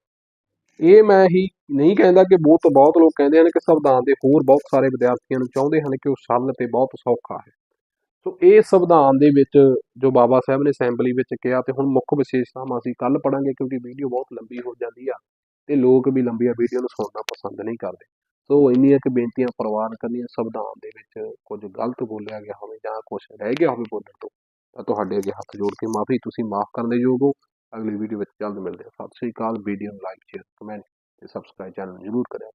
ਇਹ ਮੈਂ ਹੀ ਨਹੀਂ ਕਹਿੰਦਾ ਕਿ ਬਹੁਤ ਬਹੁਤ ਲੋਕ ਕਹਿੰਦੇ ਹਨ ਕਿ ਸੰਵਿਧਾਨ ਦੇ ਹੋਰ ਬਹੁਤ ਸਾਰੇ ਵਿਦਿਆਰਥੀਆਂ ਨੂੰ ਚਾਹੁੰਦੇ ਹਨ ਕਿ ਉਹ ਸਰਲ ਤੇ ਬਹੁਤ ਸੌਖਾ ਹੈ। ਸੋ ਇਹ ਸੰਵਿਧਾਨ ਦੇ ਵਿੱਚ ਜੋ ਬਾਬਾ ਸਾਹਿਬ ਨੇ ਅਸੈਂਬਲੀ ਵਿੱਚ ਕਿਹਾ ਤੇ ਹੁਣ ਮੁੱਖ ਵਿਸ਼ੇਸ਼ਤਾਵਾਂ ਅਸੀਂ ਕੱਲ ਪੜਾਂਗੇ ਕਿਉਂਕਿ ਵੀਡੀਓ ਬਹੁਤ ਲੰਬੀ ਹੋ ਜਾਂਦੀ ਆ ਤੇ ਲੋਕ ਵੀ ਲੰਬੀਆਂ ਵੀਡੀਓ ਨੂੰ ਸੁਣਨਾ ਪਸੰਦ ਨਹੀਂ ਕਰਦੇ। ਸੋ ਇੰਨੀਆਂ ਕਿ ਬੇਨਤੀਆਂ ਪ੍ਰਵਾਨ ਕਰਨੀਆਂ ਸੰਵਿਧਾਨ ਦੇ ਵਿੱਚ ਕੁਝ ਗਲਤ ਬੋਲਿਆ ਗਿਆ ਹੋਵੇ ਜਾਂ ਕੁਝ ਰਹਿ ਗਿਆ ਹੋਵੇ ਬੋਲਣ ਤੋਂ, ਤਾਂ ਤੁਹਾਡੇ ਅੱਗੇ ਹੱਥ ਜੋੜ ਕੇ ਮਾਫੀ, ਤੁਸੀਂ ਮਾਫ ਕਰਨ ਦੇ ਯੋਗ ਹੋ। ਅਗਲੀ ਵੀਡੀਓ ਵਿੱਚ ਜਲਦ ਮਿਲਦੇ ਹਾਂ। ਸਤਿ ਸ਼੍ਰੀ ਅਕਾਲ। ਵੀਡੀਓ ਨੂੰ ਲਾਈਕ ਸ਼ੇਅਰ ਕਮੈਂਟ ਤੇ ਸਬਸਕ੍ਰਾਈਬ ਚੈਨਲ ਨੂੰ ਜ਼ਰੂਰ ਕਰਿਆ